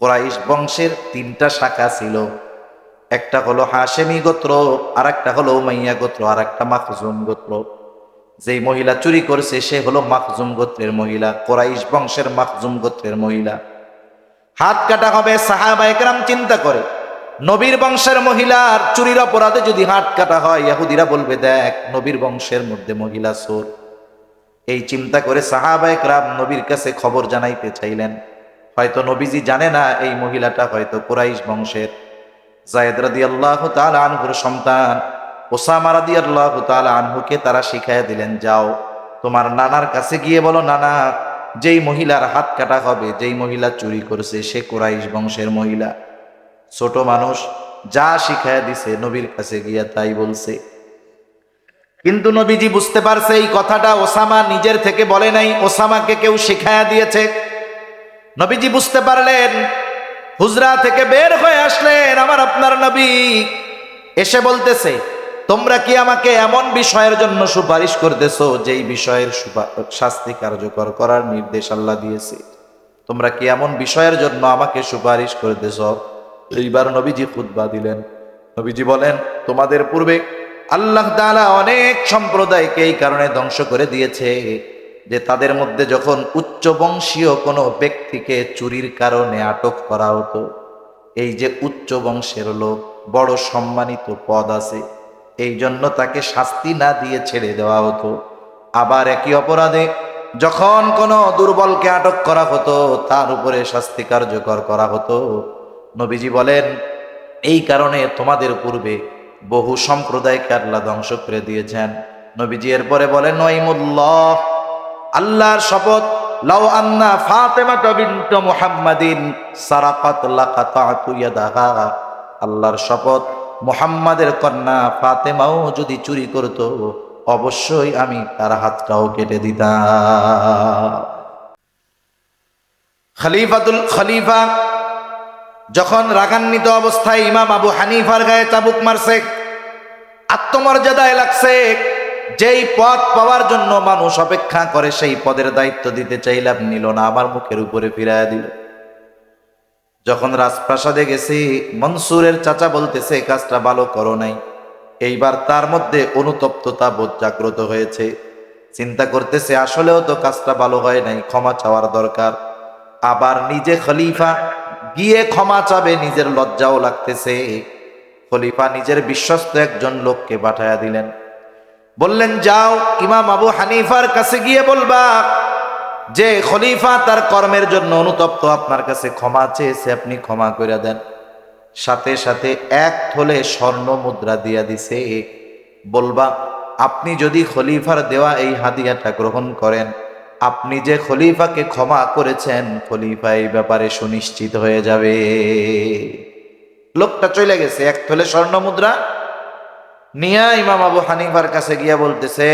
কোরাইশ বংশের তিনটা শাখা ছিল। একটা হলো হাশেমি গোত্র আর একটা হলো মাইয়া গোত্র আর একটা মাখজুম গোত্র। যেই মহিলা চুরি করছে, সে হলো মাখজুম গোত্রের মহিলা, কোরাইশ বংশের মাখজুম গোত্রের মহিলা। হাত কাটা হবে, সাহাবা একরাম চিন্তা করে, নবীর বংশের মহিলার চুরির অপরাধে যদি হাত কাটা হয় ইয়াহুদিরা বলবে, দেখ, নবীর বংশের মধ্যে মহিলা সোর এই চিন্তা করে সাহাবা একরাম নবীর কাছে খবর জানাইতে চাইলেন। হয়তো নবীজি জানে না এই মহিলাটা হয়তো কুরাইশ বংশের। জায়দ রাদি আল্লাহ আনহুর সন্তান, ওসামা রাদি আল্লাহ আনহুকে তারা শিখাইয়া দিলেন, যাও, তোমার নানার কাছে গিয়ে বলো, নানা, যেই মহিলার হাত কাটা হবে, যেই মহিলা চুরি করছে, সে কুরাইশ বংশের মহিলা। ছোট মানুষ যা শিখাইয়া দিছে নবীর কাছে গিয়া তাই বলছে। কিন্তু নবীজি বুঝতে পারছে এই কথাটা ওসামা নিজের থেকে বলে নাই, ওসামাকে কেউ শিখাইয়া দিয়েছে। নবীজি বুঝতে পারলেন, হুজরা থেকে বের হয়ে আসলেন আমার আপনার নবী। এসে বলতেছে, তোমরা কি আমাকে এমন বিষয়ের জন্য সুপারিশ করতেছো যেই বিষয়ের শাস্তি কার্যকর করার নির্দেশ আল্লাহ দিয়েছে? তোমরা কি এমন বিষয়ের জন্য আমাকে সুপারিশ করতেছ? এইবার নবীজি খুতবা দিলেন। নবীজি বলেন, তোমাদের পূর্বে আল্লাহ তাআলা অনেক সম্প্রদায়কে এই কারণে ধ্বংস করে দিয়েছে। যে তাদের মধ্যে যখন উচ্চ বংশীয় কোনো ব্যক্তিকে চুরির কারণে আটক করা হতো, এই যে উচ্চ বংশের লোক, বড় সম্মানিত পদ আছে, এই জন্য তাকে শাস্তি না দিয়ে ছেড়ে দেওয়া হতো। আবার একই অপরাধে যখন কোনো দুর্বলকে আটক করা হতো, তার উপরে শাস্তি কার্যকর করা হতো। নবীজি বলেন, এই কারণে তোমাদের পূর্বে বহু সম্প্রদায়কে আল্লাহ ধ্বংস করে দিয়েছেন। নবীজি এরপরে বলেন নইমুল্লাহ আল্লাহর শপথ, লাউ আন্না ফাতেমা বিনত মুহাম্মাদিন সারাকাত লাকাতাতু ইয়াদাহা। আল্লাহর শপথ, মুহাম্মাদের কন্যা ফাতেমাও যদি চুরি করত, অবশ্যই আমি তার হাতটাও কেটে দিতাম। খলিফাতুল খলিফা যখন রাগান্বিত অবস্থায় ইমাম আবু হানিফার গায়ে চাবুক মারছে, আত্মমর্যাদায় লাগছে যেই পদ পাওয়ার জন্য মানুষ অপেক্ষা করে, সেই পদের দায়িত্ব দিতে চাইলাম নিল না, আমার মুখের উপরে ফিরাইয়া দিল। যখন রাজপ্রাসাদে গেছি, মনসুরের চাচা বলতেছে কাজটা ভালো করো নাই। এইবার তার মধ্যে অনুতপ্ততা বোধ জাগ্রত হয়েছে। চিন্তা করতেছে, আসলেও তো কাজটা ভালো হয় নাই, ক্ষমা চাওয়ার দরকার। আবার নিজে খলিফা গিয়ে ক্ষমা চাবে, নিজের লজ্জাও লাগতেছে। খলিফা নিজের বিশ্বস্ত একজন লোককে পাঠায়া দিলেন। বললেন, যাও, ইমাম আবু হানিফার কাছে গিয়ে বলবা যে খলিফা তার কর্মের জন্য অনুতপ্ত, আপনার কাছে ক্ষমা চেয়েছে, আপনি ক্ষমা করে দেন। সাথে সাথে এক থলে স্বর্ণ মুদ্রা দিয়া দিছে। বলবা, আপনি যদি খলিফার দেওয়া এই হাদিয়াটা গ্রহণ করেন, আপনি যে খলিফাকে ক্ষমা করেছেন, খলিফা এই ব্যাপারে সুনিশ্চিত হয়ে যাবে। লোকটা চলে গেছে, এক থলে স্বর্ণ মুদ্রা নিয়া ইমাম আবু হানিফার কাছে গিয়া বলতেছে,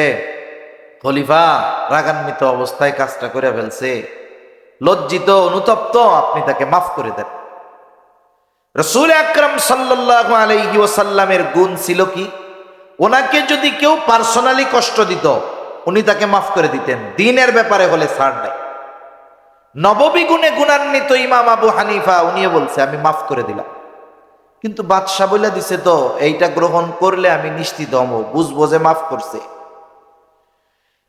খলিফা, রাগান্বিত অবস্থায় কাজটা করে ফেলছে। লজ্জিত, অনুতপ্ত, আপনি তাকে মাফ করে দেন। রসুল আকরম সাল্লাহ আলাইহি ওসাল্লামের গুণ ছিল কি? ওনাকে যদি কেউ পার্সোনালি কষ্ট দিত, উনি তাকে মাফ করে দিতেন। দিনের ব্যাপারে হলে ছাড় নাই। নববী গুণে গুণান্বিত ইমাম আবু হানিফা, উনিও বলছে, আমি মাফ করে দিলাম। কিন্তু বাদশাহ বলে দিছে তো এইটা গ্রহণ করলে আমি নিশ্চিত হব, বুঝব যে মাফ করছে।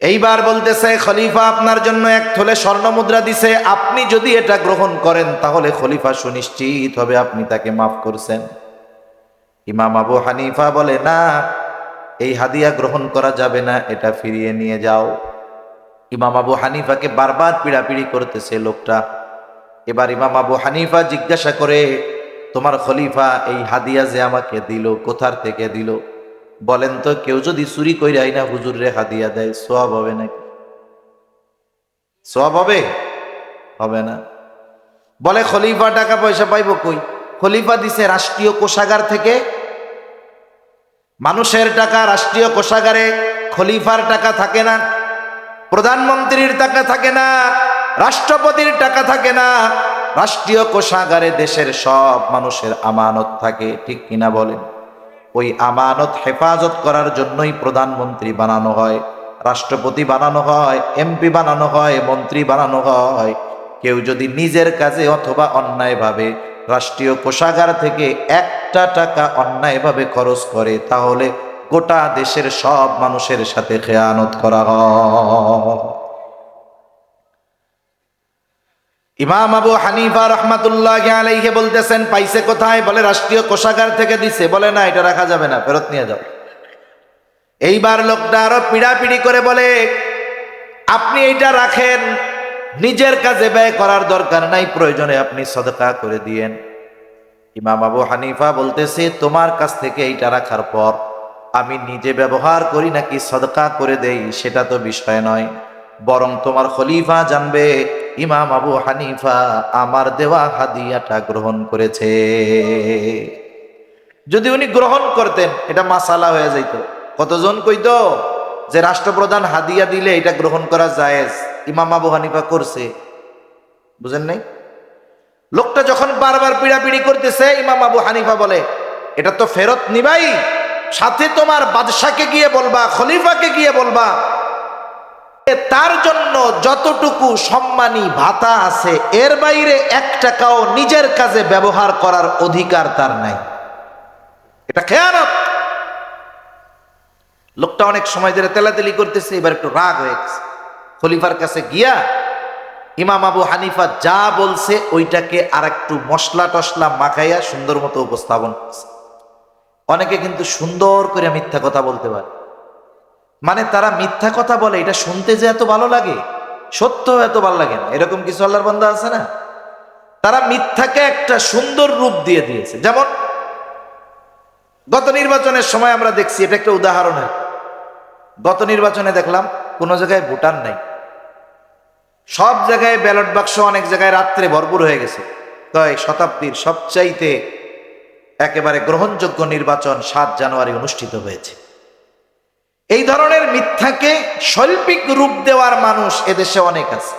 এইবার বলতেছে, খলিফা আপনার জন্য এক থলে স্বর্ণ মুদ্রা দিছে, আপনি যদি এটা গ্রহণ করেন, তাহলে খলিফা সুনিশ্চিত হবে আপনি তাকে মাফ করছেন। ইমাম আবু হানিফা বলে, না, এই হাদিয়া গ্রহণ করা যাবে না, এটা ফিরিয়ে নিয়ে যাও। ইমাম আবু হানিফাকে বারবার পিড়াপিড়ি করতেছে লোকটা। এবার ইমাম আবু হানিফা জিজ্ঞাসা করে তোমার খলিফা এই হাদিয়া যে আমাকে দিল, কোথার থেকে দিল? বলেন তো, কেউ যদি চুরি করে আইনা হুজুর রে হাদিয়া দেয় সোয়াব হবে নাকি? সোয়াব হবে? হবে না। বলে, খলিফা টাকা পয়সা পাইব কই? খলিফা দিছে রাষ্ট্রীয় কোষাগার থেকে। মানুষের টাকা রাষ্ট্রীয় কোষাগারে, খলিফার টাকা থাকে না, প্রধানমন্ত্রীর টাকা থাকে না, রাষ্ট্রপতির টাকা থাকে না। রাষ্ট্রীয় কোষাগারে দেশের সব মানুষের আমানত থাকে, ঠিক কিনা বলেন? ওই আমানত হেফাজত করার জন্যই প্রধানমন্ত্রী বানানো হয়, রাষ্ট্রপতি বানানো হয়, এমপি বানানো হয়, মন্ত্রী বানানো হয়। কেউ যদি নিজের কাজে অথবা অন্যায়ভাবে রাষ্ট্রীয় কোষাগার থেকে একটা টাকা অন্যায়ভাবে খরচ করে, তাহলে গোটা দেশের সব মানুষের সাথে খেয়ানত করা হয়। ইমাম আবু হানিফা রহমাতুল্লাহ আলাইহে বলতেছেন, পাইছে কোথায়? বলে, রাষ্ট্রীয় কোষাগার থেকে দিছে। বলে, না, এটা রাখা যাবে না, ফেরত নিয়ে যাও। এইবার লোকটা আরও পিড়াপিড়ি করে বলে, আপনি এইটা রাখেন, নিজের কাজে ব্যয় করার দরকার নাই, প্রয়োজনে আপনি সদকা করে দিয়েন। ইমাম আবু হানিফা বলতেছে, তোমার কাছ থেকে এইটা রাখার পর আমি নিজে ব্যবহার করি নাকি সদকা করে দেই, সেটা তো বিষয় নয়। বরং তোমার খলিফা জানবে, ইমাম আবু হানিফা আমার দেওয়া হাদিয়াটা গ্রহণ করেছে। যদি উনি গ্রহণ করতেন, এটা মাসালা হয়ে যাইত। কতজন কইতো যে রাষ্ট্রপ্রধান হাদিয়া দিলে এটা গ্রহণ করা জায়েজ, ইমাম আবু হানিফা করছে। বুঝেন নাই? লোকটা যখন বারবার পিড়াপিড়ি করতেছে, ইমাম আবু হানিফা বলে, এটা তো ফেরত নিবাই, সাথে তোমার বাদশাকে গিয়ে বলবা, খলিফাকে গিয়ে বলবা তার জন্য যতটুকু সম্মানী ভাতা আছে, এর বাইরে এক টাকাও নিজের কাজে ব্যবহার করার অধিকার তার নাই। এটা খেয়ানত। লোকটা অনেক সময় ধরে তেলাতেলি করতেছে, এবার একটু রাগ হয়ে গেছে। খলিফার কাছে গিয়া ইমাম আবু হানিফা যা বলছে ওইটাকে আর একটু মশলা টসলা মাখাইয়া সুন্দর মতো উপস্থাপন অনেকে কিন্তু সুন্দর করে মিথ্যা কথা বলতে পারে। মানে তারা মিথ্যা কথা বলে, এটা শুনতে যে এত ভালো লাগে সত্য এত ভালো লাগে না। এরকম কিছু আল্লাহর বান্দা আছে না? তারা মিথ্যাকে একটা সুন্দর রূপ দিয়ে দিয়েছে। যেমন গত নির্বাচনের সময় আমরা দেখছি, এটা একটা উদাহরণ গত নির্বাচনে দেখলাম, কোনো জায়গায় ভুটান নাই। সব জায়গায় ব্যালট বাক্স অনেক জায়গায় রাত্রে ভরপুর হয়ে গেছে। তাই শতাব্দীর সবচাইতে একেবারে গ্রহণযোগ্য নির্বাচন সাত জানুয়ারি অনুষ্ঠিত হয়েছে। এই ধরনের মিথ্যাকে শৈল্পিক রূপ দেওয়ার মানুষ এদেশে অনেক আছে।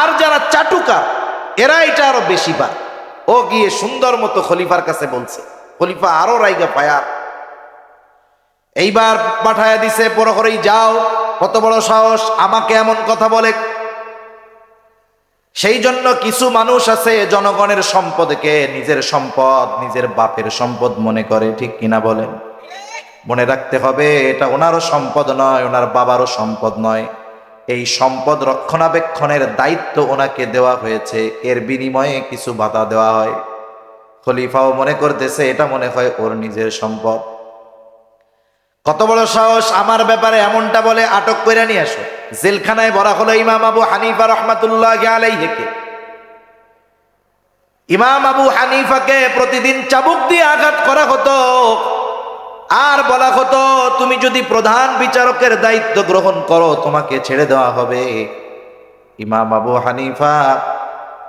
আর যারা চাটুকা, এরা এটা আরও বেশি পায় ও গিয়ে সুন্দর মতো খলিফার কাছে বলছে, খলিফা আরও রাইগা পায়া। এইবার পাঠায়া দিছে পরহরেই যাও, কত বড় সাহস, আমাকে এমন কথা বলে। সেই জন্য কিছু মানুষ আছে, জনগণের সম্পদকে নিজের সম্পদ, নিজের বাপের সম্পদ মনে করে, ঠিক কিনা বলেন? মনে রাখতে হবে, এটা ওনারও সম্পদ নয়, ওনার বাবারও সম্পদ নয়। এই সম্পদ রক্ষণাবেক্ষণের দায়িত্ব ওনাকে দেওয়া হয়েছে, এর বিনিময়ে কিছু বাধা দেওয়া হয়। খলিফাও মনে করতেছে, এটা মনে হয় ওর নিজের সম্পদ। কত বড় সাহস আমার ব্যাপারে এমনটা বলে আটক করে নিয়ে আসো। জেলখানায় বলা হলো ইমাম আবু হানিফা রহমাতুল্লাহ ইমাম আবু হানিফাকে প্রতিদিন চাবুক দিয়ে আঘাত করা হতো। আর বলা হতো, তুমি যদি প্রধান বিচারকের দায়িত্ব গ্রহণ করো, তোমাকে ছেড়ে দেওয়া হবে। ইমাম আবু হানিফা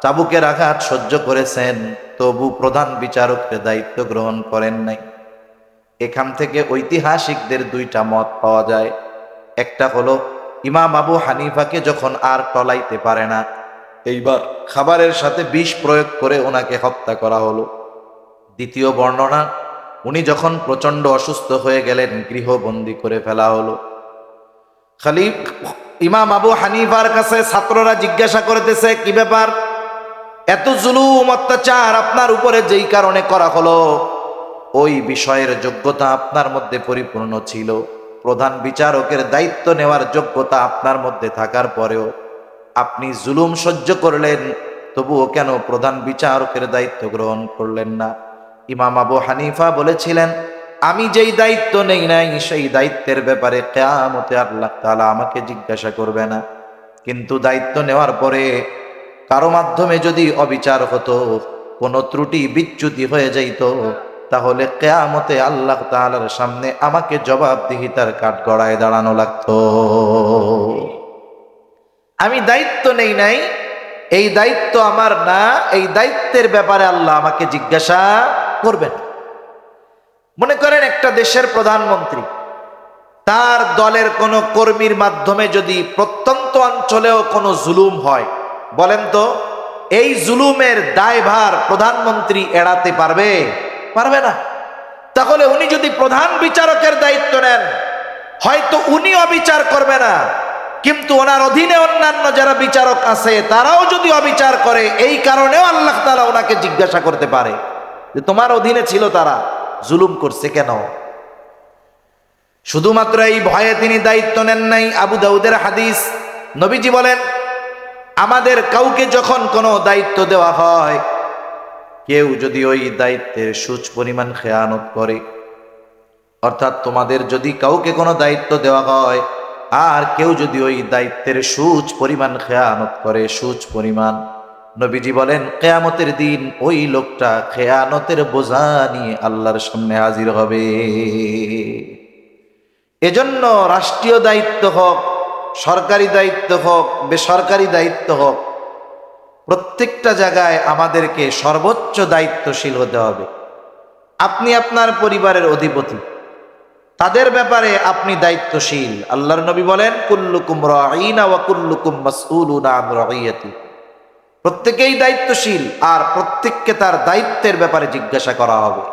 চাবুকের আঘাত সহ্য করেছেন, তবু প্রধান বিচারকের দায়িত্ব গ্রহণ করেন নাই। এখান থেকে ঐতিহাসিকদের দুইটা মত পাওয়া যায়। একটা হলো, ইমাম আবু হানিফাকে যখন আর টলাইতে পারে না, এইবার খাবারের সাথে বিষ প্রয়োগ করে ওনাকে হত্যা করা হলো। দ্বিতীয় বর্ণনা উনি যখন প্রচণ্ড অসুস্থ হয়ে গেলেন, গৃহবন্দী করে ফেলা হলো। খালিফ ইমাম আবু হানিফার কাছে ছাত্ররা জিজ্ঞাসা করতেছে, কি ব্যাপার? এত জুলুম, অত্যাচার আপনার উপরে যেই কারণে করা হলো? ওই বিষয়ের যোগ্যতা আপনার মধ্যে পরিপূর্ণ ছিল। প্রধান বিচারকের দায়িত্ব নেওয়ার যোগ্যতা আপনার মধ্যে থাকার পরেও আপনি জুলুম সহ্য করলেন, তবুও কেন প্রধান বিচারকের দায়িত্ব গ্রহণ করলেন না? ইমাম আবু হানিফা বলেছিলেন, আমি যেই দায়িত্ব নেই নাই, সেই দায়িত্বের ব্যাপারে কেয়ামতে আল্লাহ তালা আমাকে জিজ্ঞাসা করবে না। কিন্তু দায়িত্ব নেওয়ার পরে কারও মাধ্যমে যদি অবিচার হতো, কোনো ত্রুটি, বিচ্যুতি হয়ে যাইত, তাহলে কেয়ামতে আল্লাহ তাআলার সামনে আমাকে জবাবদিহিতার কাঠ গড়ায় দাঁড়ানো লাগতো। আমি দায়িত্ব নেই নাই, এই দায়িত্ব আমার না, এই দায়িত্বের ব্যাপারে আল্লাহ আমাকে জিজ্ঞাসা করবেন। মনে করেন একটা দেশের প্রধানমন্ত্রী, তার দলের কোনো কর্মীর মাধ্যমে যদি প্রত্যন্ত অঞ্চলেও কোনো জুলুম হয়, বলেন তো, এই জুলুমের দায়ভার প্রধানমন্ত্রী এড়াতে পারবে? পারবে না। তাহলে উনি যদি প্রধান বিচারকের দায়িত্ব নেন, হয়তো উনি অবিচার করবে না। কিন্তু ওনার অধীনে অন্যান্য যারা বিচারক আছে, তারাও যদি অবিচার করে, এই কারণেও আল্লাহ তালা ওনাকে জিজ্ঞাসা করতে পারে। যে তোমার অধীনে ছিল তারা। জুলুম করছে কেন? শুধুমাত্র এই ভয়ে তিনি দায়িত্ব নেন নাই আবু দাউদের হাদিস। নবীজি বলেন, আমাদের কাউকে যখন কোনো দায়িত্ব দেওয়া হয়, কেউ যদি ওই দায়িত্বের সুচ পরিমাণ খেয়ানত করে, অর্থাৎ তোমাদের যদি কাউকে কোনো দায়িত্ব দেওয়া হয়, আর কেউ যদি ওই দায়িত্বের সুচ পরিমাণ খেয়ানত করে, সুচ পরিমাণ নবীজি বলেন, কেয়ামতের দিন ওই লোকটা খেয়ানতের বোঝা নিয়ে আল্লাহর সামনে হাজির হবে। এজন্য রাষ্ট্রীয় দায়িত্ব হোক, সরকারি দায়িত্ব হোক, বেসরকারি দায়িত্ব হোক, প্রত্যেকটা জায়গায় আমাদেরকে সর্বোচ্চ দায়িত্বশীল হতে হবে। আপনি আপনার পরিবারের অধিপতি, তাদের ব্যাপারে আপনি দায়িত্বশীল। আল্লাহর নবী বলেন, কুল্লুকুম রাঈনা ওয়া কুল্লুকুম মাসউলুনা আন রাঈয়াতি। প্রত্যেকেই দায়িত্বশীল আর প্রত্যেককে তার দায়িত্বের ব্যাপারে জিজ্ঞাসা করা হবে।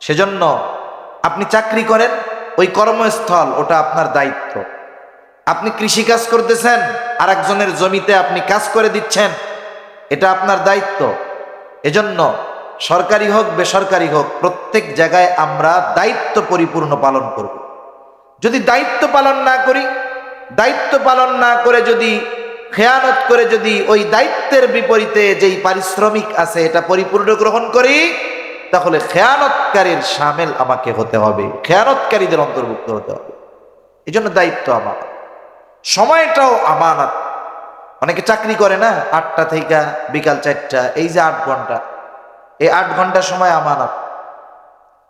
সেজন্য আপনি চাকরি করেন, ওই কর্মস্থল, ওটা আপনার দায়িত্ব। আপনি কৃষিকাজ করতেছেন আর একজনের জমিতে আপনি কাজ করে দিচ্ছেন, এটা আপনার দায়িত্ব। এজন্য সরকারি হোক, বেসরকারি হোক, প্রত্যেক জায়গায় আমরা দায়িত্ব পরিপূর্ণ পালন করব। যদি দায়িত্ব পালন না করি, দায়িত্ব পালন না করে যদি খেয়ানত করে যদি ওই দায়িত্বের বিপরীতে যেই পারিশ্রমিক আছে এটা পরিপূর্ণ গ্রহণ করি, তাহলে খেয়ানতকারীর সামেল আমাকে হতে হবে। খেয়ানতকারীদের অন্তর্ভুক্ত হতে হবে। এই জন্য দায়িত্ব আমার। সময়টাও আমানত। অনেকে চাকরি করে না, আটটা থেকে বিকাল চারটা, এই যে আট ঘণ্টা। এই আট ঘণ্টা সময় আমানত।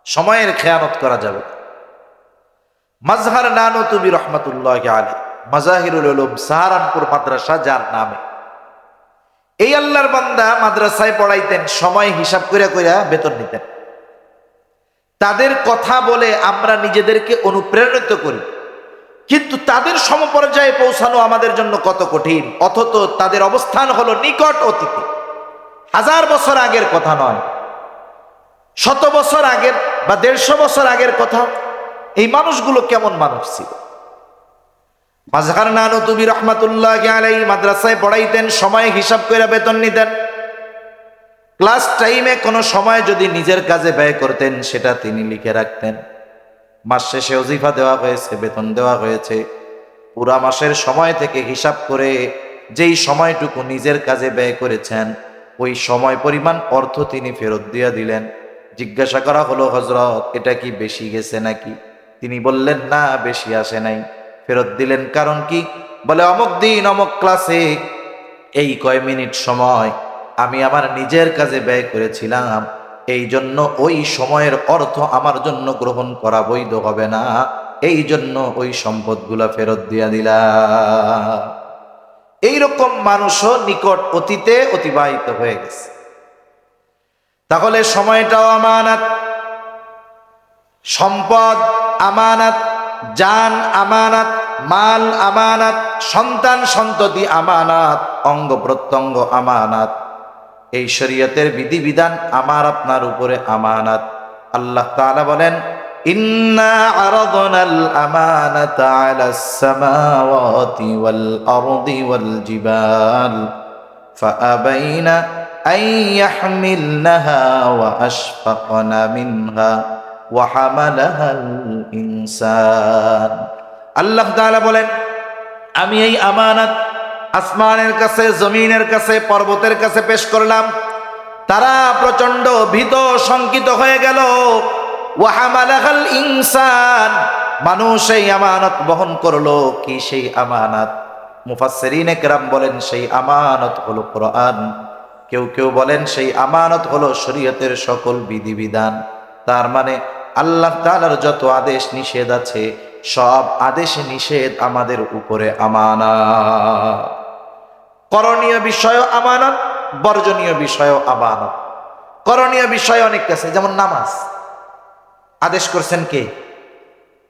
সময়ের খেয়ানত করা যাবে। মাজহার নানো তুমি রহমতুল্লাহ আলী মাজাহিরুল উলুম সাহারানপুর মাদ্রাসা, যার নামে। এই আল্লাহর বান্দা মাদ্রাসায় পড়াইতেন, সময় হিসাব কইরা কইরা বেতন নিতেন। তাদের কথা বলে আমরা নিজেদেরকে অনুপ্রেরণিত করি। কিন্তু তাদের সমপর্যায়ে পৌঁছানো আমাদের জন্য কত কঠিন, অথচ তাদের অবস্থান হলো নিকট অতীতে। হাজার বছর আগের কথা নয়, শত বছর আগের বা দেড়শো বছর আগের কথা, এই মানুষগুলো কেমন মানুষ ছিল? মাঝহার নানু তুমি রহমাতুল্লাহ আলাই মাদ্রাসায় পড়াইতেন, সময় হিসাব করে বেতন নিতেন। ক্লাস টাইমে কোনো সময় যদি নিজের কাজে ব্যয় করতেন, সেটা তিনি লিখে রাখতেন। মাস শেষে অজিফা দেওয়া হয়েছে, বেতন দেওয়া হয়েছে। পুরা মাসের সময় থেকে হিসাব করে যেই সময়টুকু নিজের কাজে ব্যয় করেছেন, ওই সময় পরিমাণ অর্থ তিনি ফেরত দিয়ে দিলেন। জিজ্ঞাসা করা হলো হজরত এটা কি বেশি গেছে নাকি? তিনি বললেন, না, বেশি আসে নাই। ফেরত দিলেন। কারণ কি? বলে, অমুক দিন, অমুক ক্লাসে এই কয় মিনিট সময় আমি আমার নিজের কাজে ব্যয় করেছিলাম। এই জন্য ওই সময়ের অর্থ আমার জন্য গ্রহণ করা বৈধ হবে না। এই জন্য ওই সম্পদগুলা ফেরত দিয়া দিলা এইরকম মানুষও নিকট অতীতে অতিবাহিত হয়ে গেছে। তাহলে সময়টাও আমানাত, সম্পদ আমানাত জান আমানাত মাল আমানাত সন্তান সন্ততি আমানাত অঙ্গ প্রত্যঙ্গ আমানাত এই শরীয়তের বিধিবিধান আমার আপনার উপরে আমানাত আল্লাহ তাআলা বলেন ইন্না আরাদনাল আমানাতা আলাস সামাওয়াতি ওয়াল আরদি ওয়াল জিবাল فأبين أن يحملنها وأشفقن منها وحملها الإنسان আল্লাহ তাআলা বলেন, আমি এই আমানত আসমানের কাছে, জমিনের কাছে, পর্বতের কাছে পেশ করলাম। তারা প্রচণ্ড ভীত, শঙ্কিত হয়ে গেল। ওয়াহামালাহাল ইনসান। মানুষ এই আমানত বহন করল। কি সেই আমানত? মুফাসসিরিন একরাম বলেন, সেই আমানত হলো কোরআন। কেউ কেউ বলেন, সেই আমানত হলো শরীয়তের সকল বিধিবিধান। তার মানে আল্লাহ তাআলার যত আদেশ নিষেধ আছে, সব আদেশ নিষেধ আমাদের উপরে আমানত। করণীয় বিষয় আমানত, বর্জনীয় বিষয় আমানত। করণীয় বিষয় অনেক আছে, যেমন নামাজ। আদেশ করছেন কে?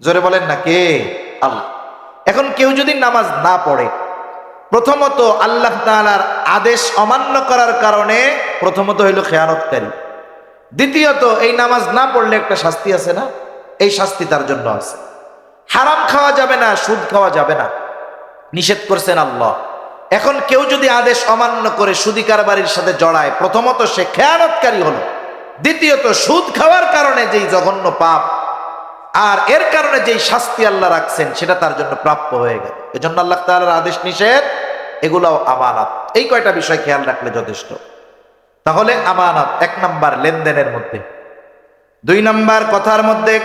জোরে বলেন না, কে? আল্লাহ। এখন কেউ যদি নামাজ না পড়ে, প্রথমত আল্লাহ তাআলার আদেশ অমান্য করার কারণে প্রথমত হইল খেয়ানতকারী। দ্বিতীয়ত, এই নামাজ না পড়লে একটা শাস্তি আছে না? এই শাস্তি তার জন্য আছে। হারাম খাওয়া যাবে না, সুদ খাওয়া যাবে না। নিষেধ করছেন আল্লাহ। এখন কেউ যদি আদেশ অমান্য করে সুদি কারবারির সাথে জড়ায়, প্রথমত সে খেয়ানতকারী হলো। দ্বিতীয়ত, সুদ খাওয়ার কারণে যেই জঘন্য পাপ, আর এর কারণে যেই শাস্তি আল্লাহ রাখছেন, সেটা তার জন্য প্রাপ্য হয়ে গেল। এজন্য আল্লাহ তাআলার আদেশ নিষেধ, এগুলাও আমানত। এই কয়টা বিষয় খেয়াল রাখলে যথেষ্ট। তাহলে আমানত এক নাম্বার লেনদেনের মধ্যে। দুই নাম্বার কথার মধ্যে,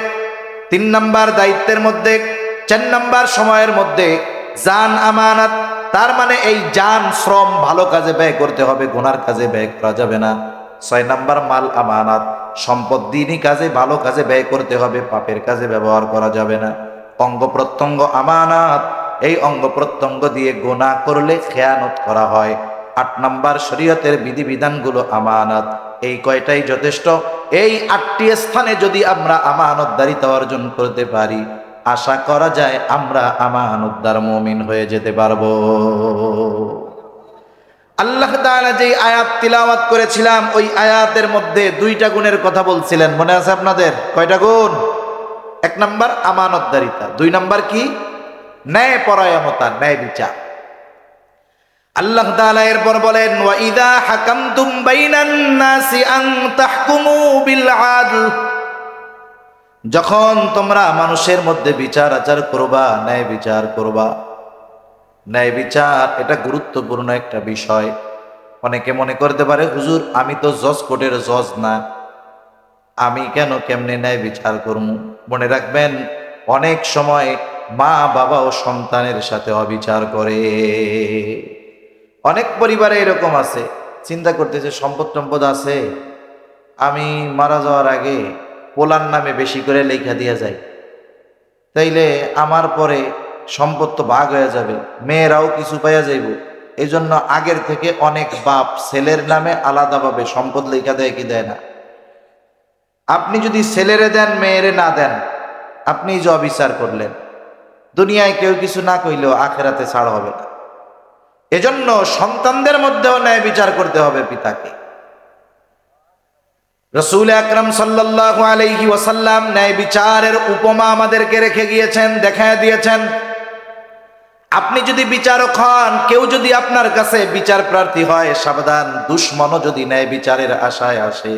তিন নাম্বার দায়িত্বের মধ্যে, চার নাম্বার সময়ের মধ্যে জান আমানত, তার মানে এই জান শ্রম ভালো কাজে ব্যয় করতে হবে, গোনার কাজে ব্যয় করা যাবে না। ছয় নাম্বার মাল আমানত, সম্পদ দিনই কাজে, ভালো কাজে ব্যয় করতে হবে, পাপের কাজে ব্যবহার করা যাবে না। অঙ্গ প্রত্যঙ্গ আমানত, এই অঙ্গ প্রত্যঙ্গ দিয়ে গোনা করলে খেয়ানত করা হয়। আট নাম্বার শরীয়তের বিধিবিধানগুলো আমানত। এই কয়টাই যথেষ্ট? এই আটটি স্থানে যদি আমরা আমানতদারিতা অর্জন করতে পারি, আশা করা যায় আমরা আমানতদার মমিন হয়ে যেতে পারব। আল্লাহ তাআলা যে আয়াত তিলাওয়াত করেছিলাম, ওই আয়াতের মধ্যে দুইটা গুণের কথা বলছিলেন। মনে আছে আপনাদের? কয়টা গুণ? এক নাম্বার আমানতদারিতা, দুই নাম্বার কি? ন্যায় পরায়ণতা ন্যায় বিচার আল্লাহ তাআলা এরপর বলেন, ওয়া ইদা হাকামতুম বাইনান নাসি আন তাহকুমু বিল আদল। যখন তোমরা মানুষের মধ্যে বিচার আচার করবা, ন্যায় বিচার করবা। ন্যায় বিচার, এটা গুরুত্বপূর্ণ একটা বিষয়। অনেকে মনে করতে পারে, হুজুর, আমি তো জজ কোর্টের জজ না। আমি কেন কেমনে ন্যায় বিচার করব? মনে রাখবেন, অনেক সময় মা বাবা ও সন্তানের সাথে অবিচার করে। অনেক পরিবারে এরকম আছে। চিন্তা করতেছে, সম্পদ টম্পদ আছে। আমি মারা যাওয়ার আগে পোলার নামে বেশি করে লেখা দিয়ে যায়। তাইলে আমার পরে সম্পদ তো ভাগ হয়ে যাবে, মেয়েরাও কিছু পাইয়া যাইব। এই জন্য আগের থেকে অনেক বাপ ছেলের নামে আলাদাভাবে সম্পদ লেখা দেয় কি দেয় না। আপনি যদি ছেলেরে দেন, মেয়েরে না দেন আপনি যে অবিচার করলেন। দুনিয়ায় কেউ কিছু না কইলেও আখেরাতে ছাড় হবে না। এজন্য সন্তানদের মধ্যেও ন্যায় বিচার করতে হবে পিতাকে। রসুল আকরম সাল্লাহ আলাইহি ওয়াসাল্লাম ন্যায় বিচারের উপমা আমাদেরকে রেখে গিয়েছেন, দেখায় দিয়েছেন। আপনি যদি বিচারক হন, কেউ যদি আপনার কাছে বিচার প্রার্থী হয়, সাবধান, দুশ্মনও যদি ন্যায় বিচারের আশায় আসে,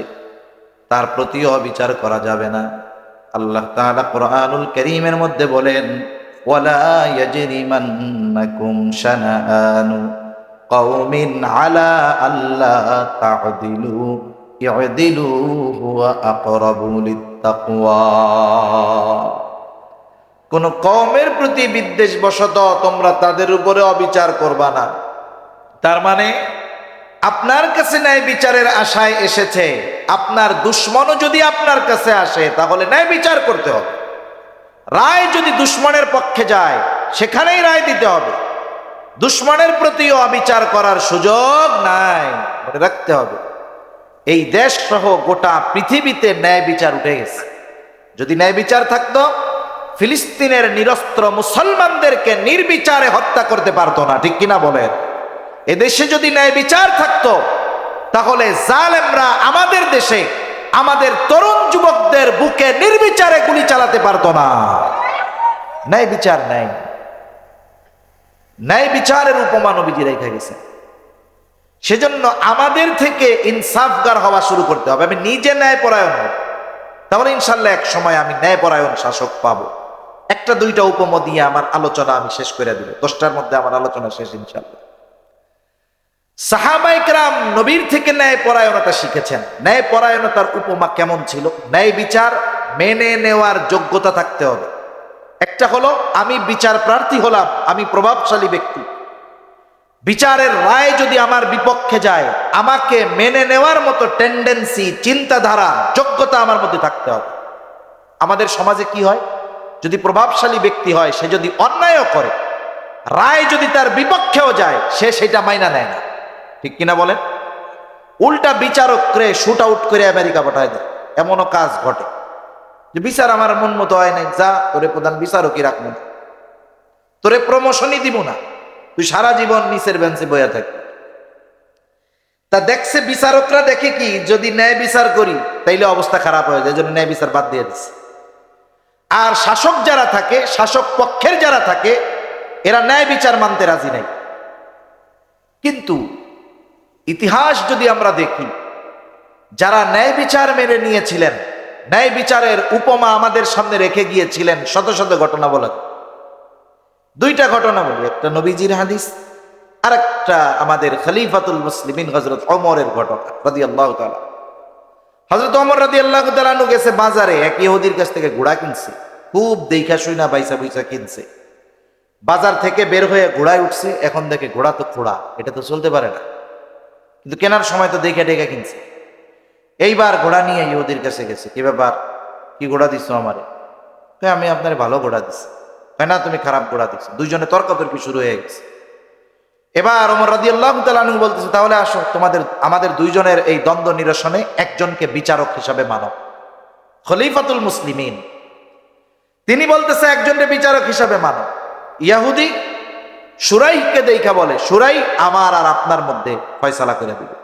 তার প্রতিও বিচার করা যাবে না। আল্লাহ তাআলা কোরআনুল করিমের মধ্যে বলেন ওয়ালা ইয়াজরিমান্নাকুম শানাআনু কওমিন আলা আল্লা তা'দিলু ইউদিলু হুয়া আকরাবু লিত্তাকওয়া। কোন কওমের প্রতি বিদ্বেষ বশত তোমরা তাদের উপরে অবিচার করবা না। তার মানে আপনার কাছে ন্যায় বিচারের আশায় এসেছে, আপনার দুশ্মনও যদি আপনার কাছে আসে, তাহলে ন্যায় বিচার করতে হবে। রায় যদি দুশ্মনের পক্ষে যায়, সেখানেই রায় দিতে হবে। দুশ্মনের প্রতিও অবিচার করার সুযোগ নাই, মনে রাখতে হবে। এই দেশ সহ গোটা পৃথিবীতে ন্যায় বিচার উঠে গেছে। যদি ন্যায় বিচার থাকতো, ফিলিস্তিনের নিরস্ত্র মুসলমানদেরকে নির্বিচারে হত্যা করতে পারতো না, ঠিক কিনা বলেন? এদেশে যদি ন্যায় বিচার থাকতো, তাহলে জালেমরা আমাদের দেশে আমাদের তরুণ যুবকদের বুকে নির্বিচারে গুলি চালাতে পারতো না। ন্যায় বিচার নাই। ন্যায় বিচারের উপমা নবীজি রেখে গেছে সেজন্য আমাদের থেকে ইনসাফগার হওয়া শুরু করতে হবে। আমি নিজে ন্যায় পরায়ণ হব। তাহলে ইনশাল্লাহ এক সময় আমি ন্যায় পরায়ণ শাসক পাবো। একটা দুইটা উপম দিয়ে আমার আলোচনা আমি শেষ করে দিব। দশটার মধ্যে আমার আলোচনা শেষ ইনশাল্লাহ। সাহাবাইকরাম নবীর থেকে ন্যায় পরায়ণতা শিখেছেন। ন্যায় পরায়ণতার উপমা কেমন ছিল? ন্যায় বিচার মেনে নেওয়ার যোগ্যতা থাকতে হবে। একটা হলো, আমি বিচার প্রার্থী হলাম, আমি প্রভাবশালী ব্যক্তি। বিচারের রায় যদি আমার বিপক্ষে যায়, আমাকে মেনে নেওয়ার মতো টেন্ডেন্সি চিন্তাধারা, যোগ্যতা আমার মধ্যে থাকতে হবে। আমাদের সমাজে কি হয়? যদি প্রভাবশালী ব্যক্তি হয়, সে যদি অন্যায়ও করে, রায় যদি তার বিপক্ষেও যায়, সে সেটা মাইনা নেয় না। ঠিক কিনা বলেন? উল্টা বিচারক করে শুট আউট করে আমেরিকা পাঠায় দেয়। এমনও কাজ ঘটে। যে বিচার আমার মন মতো হয় নাই। যা, তোরে প্রধান বিচারকই রাখব না। তোরে প্রমোশনই দিব না। তুই সারা জীবন নিচের বেঞ্চে বইয়া থাকবি তা দেখছে বিচারকরা দেখে কি? যদি ন্যায় বিচার করি, তাইলে অবস্থা খারাপ হয়ে যায়। জন্য ন্যায় বিচার বাদ দিয়ে দিচ্ছে আর শাসক যারা থাকে, শাসক পক্ষের যারা থাকে, এরা ন্যায় বিচার মানতে রাজি নাই। কিন্তু ইতিহাস যদি আমরা দেখি, যারা ন্যায় বিচার মেনে নিয়েছিলেন, ন্যায় বিচারের উপমা আমাদের সামনে রেখে গিয়েছিলেন, শত শত ঘটনা বলা দুইটা ঘটনা বলি, একটা নবীজির হাদিস আর একটা আমাদের খলিফাতুল মুসলিমিন হজরত অমরের ঘটনা রাদি আল্লাহ হজরত অমর রাদি আল্লাহ তালানু গেছে বাজারে, এক ইহুদির কাছ থেকে ঘোড়া কিনছে, খুব দেখা শুইনা বাইসা বৈসা কিনছে। বাজার থেকে বের হয়ে ঘোড়ায় উঠছে, এখন দেখে ঘোড়া তো ঘোড়া এটা তো চলতে পারে না। কিন্তু কেনার সময় তো দেখে ডেকে কিনছে। এইবার ঘোড়া নিয়ে ইহুদির কাছে গেছে। কি ব্যাপার? কি ঘোড়া দিচ্ছ আমারে? কয়, আমি আপনার ভালো ঘোড়া দিচ্ছি হয় না তুমি খারাপ ঘোড়া দিচ্ছ দুইজনে তর্কাতর্কি শুরু হয়ে গেছে। এবার ওমর রাদি আল্লাহ তালু বলতেছে তাহলে আসো তোমাদের আমাদের দুইজনের এই দ্বন্দ্ব নিরসনে একজনকে বিচারক হিসাবে মানো। খলিফাতুল মুসলিমিন। তিনি বলতেছে একজনকে বিচারক হিসাবে মানো। ইয়াহুদি সুরাইকে দেখা বলে সুরাই আমার আর আপনার মধ্যে ফয়সালা করে দিবে।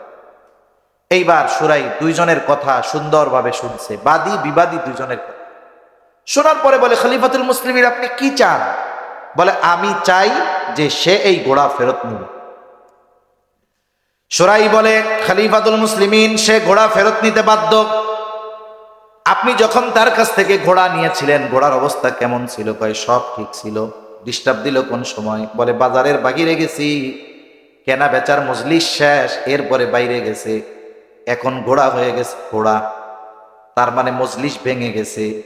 এইবার সুরাই দুইজনের কথা সুন্দরভাবে শুনছে, বাদী বিবাদী দুইজনের কথা। শোনার পরে বলে, খলিফাতুল মুসলিমের আপনি কি চান? বলে, আমি চাই যে সে এই ঘোড়া ফেরত নিবে। সুরাই বলে, খলিফাতুল মুসলিমিন, সে ঘোড়া ফেরত নিতে বাধ্য। আপনি যখন তার কাছ থেকে ঘোড়া নিয়েছিলেন ঘোড়ার অবস্থা কেমন ছিল? কয়, সব ঠিক ছিল। ডিস্টার্ব দিল কোন সময়? বলে, বাজারের বাহিরে গেছি। কেনা বেচার মজলিস শেষ, এরপরে বাইরে গেছে। এখন ঘোড়া হয়ে গেছে ঘোড়া। তার মানে মজলিস ভেঙে গেছে।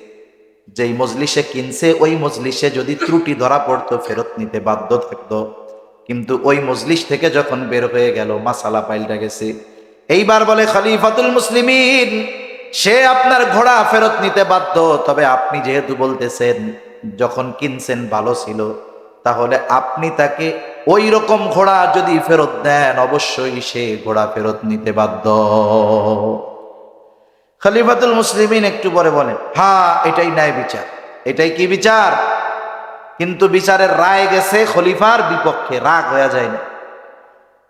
যেই মজলিসে কিনছে, ওই মজলিসে যদি ত্রুটি ধরা পড়তো, ফেরত নিতে বাধ্য থাকতো। কিন্তু ওই মজলিস থেকে যখন বের হয়ে গেল, মাসালা পাল্টা গেছে। এইবার বলে, খলিফাতুল মুসলিমিন, সে আপনার ঘোড়া ফেরত নিতে বাধ্য। তবে আপনি যেহেতু বলতেছেন যখন কিনছেন ভালো ছিল, তাহলে আপনি তাকে ওই রকম ঘোড়া যদি ফেরত দেন, অবশ্যই সে ঘোড়া ফেরত নিতে বাধ্য। খলিফাতুল মুসলিমিন একটু পরে বলেন হ্যাঁ এটাই ন্যায় বিচার। এটাই কি বিচার? কিন্তু বিচারের রায় গেছে খলিফার বিপক্ষে, রাগ হয়ে যায় না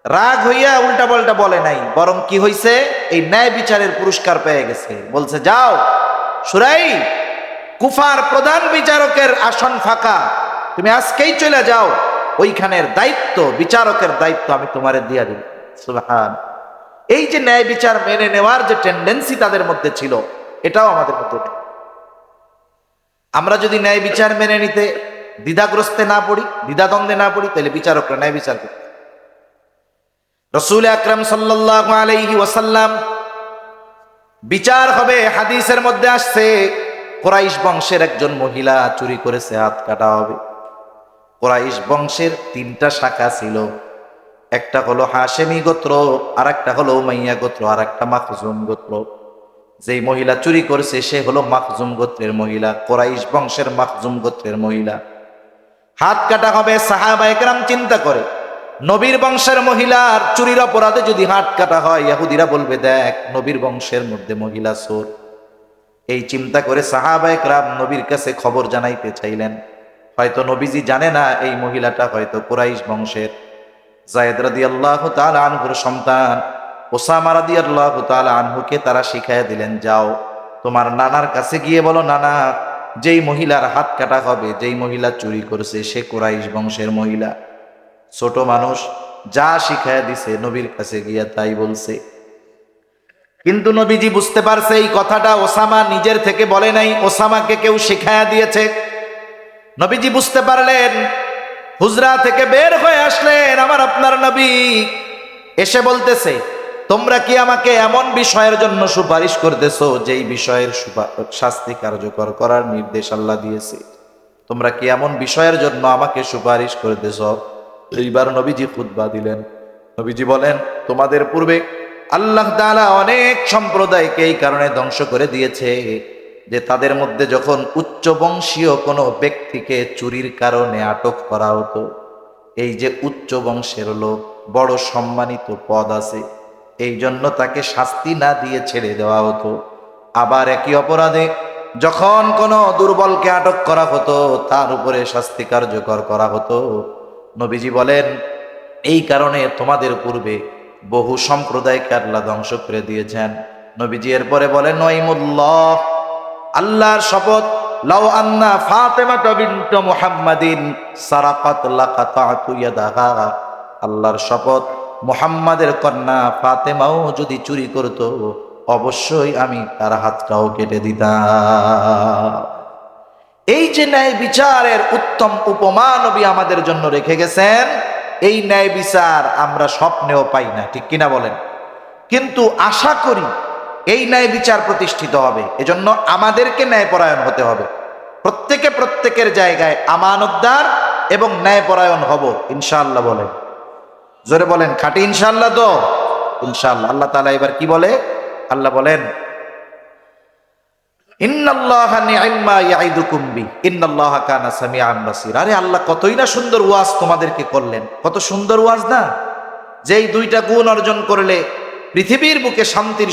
রাগ হইয়া উল্টা পাল্টা বলে নাই, বরং কি হইছে? এই ন্যায় বিচারের পুরস্কার পেয়ে গেছে। বলছে, যাও, সুরাই কুফার প্রধান বিচারকের আসন ফাঁকা। তুমি আজকেই চলে যাও, ওইখানের দায়িত্ব, বিচারকের দায়িত্ব আমি তোমারে দিয়া দিব। সুবহান। এই যে ন্যায় বিচার মেনে নেওয়ার যে টেন্ডেন্সি তাদের মধ্যে ছিল, এটাও আমাদের মধ্যে আমরা যদি ন্যায় বিচার মেনে নিতে দ্বিধাগ্রস্তে না পড়ি, দ্বিধাদ্বন্দ্বে না পড়ি, তাহলে বিচারকরা ন্যায় বিচার করবে। রসুল আকরাম সাল্লাহ আলাইহি ওয়াসাল্লাম বিচার হবে হাদিসের মধ্যে আসছে কোরাইশ বংশের একজন মহিলা চুরি করেছে, হাত কাটা হবে। কোরাইশ বংশের তিনটা শাখা ছিল। একটা হলো হাশেমি গোত্র আর একটা হলো মাইয়া গোত্র আর একটা মাখজুম গোত্র। যেই মহিলা চুরি করেছে, সে হলো মাখজুম গোত্রের মহিলা, কোরাইশ বংশের মাখজুম গোত্রের মহিলা। হাত কাটা হবে, সাহাবা একরাম চিন্তা করে, নবীর বংশের মহিলার চুরির অপরাধে যদি হাত কাটা হয়, ইয়াহুদিরা বলবে, দেখ, নবীর বংশের মধ্যে মহিলা চোর। এই চিন্তা করে সাহাবায়ক একরাম নবীর কাছে খবর জানাইতে চাইলেন। হয়তো নবীজি জানে না এই মহিলাটা হয়তো কোরাইশ বংশের। জায়দ রাদি আল্লাহ তাল আনহুর সন্তান, ওসামা রাদি আল্লাহ তাল আনহুকে তারা শিখাইয়া দিলেন, যাও, তোমার নানার কাছে গিয়ে বলো, নানা, যেই মহিলার হাত কাটা হবে, যেই মহিলা চুরি করেছে, সে কোরাইশ বংশের মহিলা। ছোট মানুষ যা শিখাইয়া দিছে, নবীর কাছে গিয়া তাই বলছে। কিন্তু নবীজি বুঝতে পারছে এই কথাটা ওসামা নিজের থেকে বলে নাই, ওসামাকে কেউ শিখাইয়া দিয়েছে। নবীজি বুঝতে পারলেন, হুজরা থেকে বের হয়ে আসলেন আমার আপনার নবী। এসে বলতেছে, তোমরা কি আমাকে এমন বিষয়ের জন্য সুপারিশ করতেছো যেই বিষয়ের শাস্তি কার্যকর করার নির্দেশ আল্লাহ দিয়েছে? তোমরা কি এমন বিষয়ের জন্য আমাকে সুপারিশ করতেছ? এইবার নবীজি খুতবা দিলেন। নবীজি বলেন, তোমাদের পূর্বে আল্লাহ তাআলা অনেক সম্প্রদায়কে এই কারণে ধ্বংস করে দিয়েছে যে তাদের মধ্যে যখন উচ্চ বংশীয় কোনো ব্যক্তিকে চুরির কারণে আটক করা হতো, এই যে উচ্চ বংশের লোক, বড় সম্মানিত পদ আছে, এই জন্য তাকে শাস্তি না দিয়ে ছেড়ে দেওয়া হতো। আবার একই অপরাধে যখন কোনো দুর্বলকে আটক করা হতো, তার উপরে শাস্তি কার্যকর করা হতো। নবীজি বলেন, এই কারণে তোমাদের পূর্বে বহু সম্প্রদায়কে আল্লাহ ধ্বংস করে দিয়েছেন। নবীজি এরপরে বলেন নইমুল্লাহ আল্লাহর শপথ, লাউ আন্না ফাতেমাতা বিনত মুহাম্মাদিন সারাকাত লাকাতাতু ইয়াদাহা। আল্লাহর শপথ, মুহাম্মাদের কন্যা ফাতেমাও যদি চুরি করত, অবশ্যই আমি তার হাতটাও কেটে দিতাম। এই যে ন্যায় বিচারের উত্তম উপমা নবী আমাদের জন্য রেখে গেছেন এই ন্যায় বিচার আমরা স্বপ্নেও পাই না, ঠিক কিনা বলেন? কিন্তু আশা করি এই ন্যায় বিচার প্রতিষ্ঠিত হবে, এজন্য আমাদেরকে ন্যায়পরায়ণ হতে হবে। প্রত্যেকে প্রত্যেকের জায়গায় আমানতদার এবং ন্যায়পরায়ণ হব, ইনশাআল্লাহ বলেন। জোরে বলেন, খাটি ইনশাআল্লাহ তো? ইনশাআল্লাহ। আল্লাহ তাআলা এবার কি বলে? আল্লাহ বলেন আরে আল্লাহ, কতই না সুন্দর ওয়াজ তোমাদেরকে করলেন। কত সুন্দর ওয়াজ না? যেই দুইটা গুণ অর্জন করলে পৃথিবীর বুকে শান্তির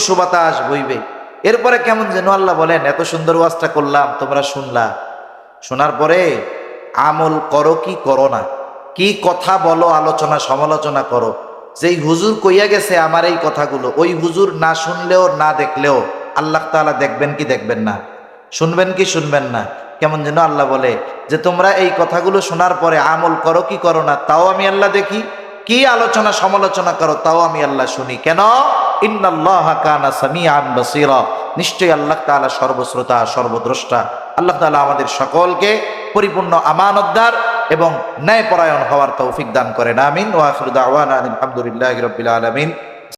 বইবে এরপরে কেমন যেন আল্লাহ বলেন, এত সুন্দর ওয়াজটা করলাম, তোমরা শুনলা। শোনার পরে আমল করো কি করো না। কি কথা বলো, আলোচনা সমালোচনা করো। যেই হুজুর কইয়া গেছে আমার এই কথাগুলো, ওই হুজুর না শুনলেও, না দেখলেও আল্লাহ তাআলা দেখবেন কি দেখবেন না? শুনবেন কি শুনবেন না? কেমন যেন আল্লাহ বলে যে, তোমরা এই কথাগুলো শোনার পরে আমল করো কি করো না? তাও আমি আল্লাহ দেখি। কি আলোচনা সমালোচনা করো? তাও আমি আল্লাহ শুনি। কেন? নিশ্চয়ই আল্লাহ তাআলা সর্বশ্রোতা, সর্বদ্রষ্টা। আল্লাহ তাআলা আমাদের সকলকে পরিপূর্ণ আমানতদার এবং ন্যায়পরায়ণ হওয়ার তৌফিক দান করেন। আমিন। ওয়া আখিরু দাওয়ানা আলহামদুলিল্লাহি রাব্বিল আলামিন।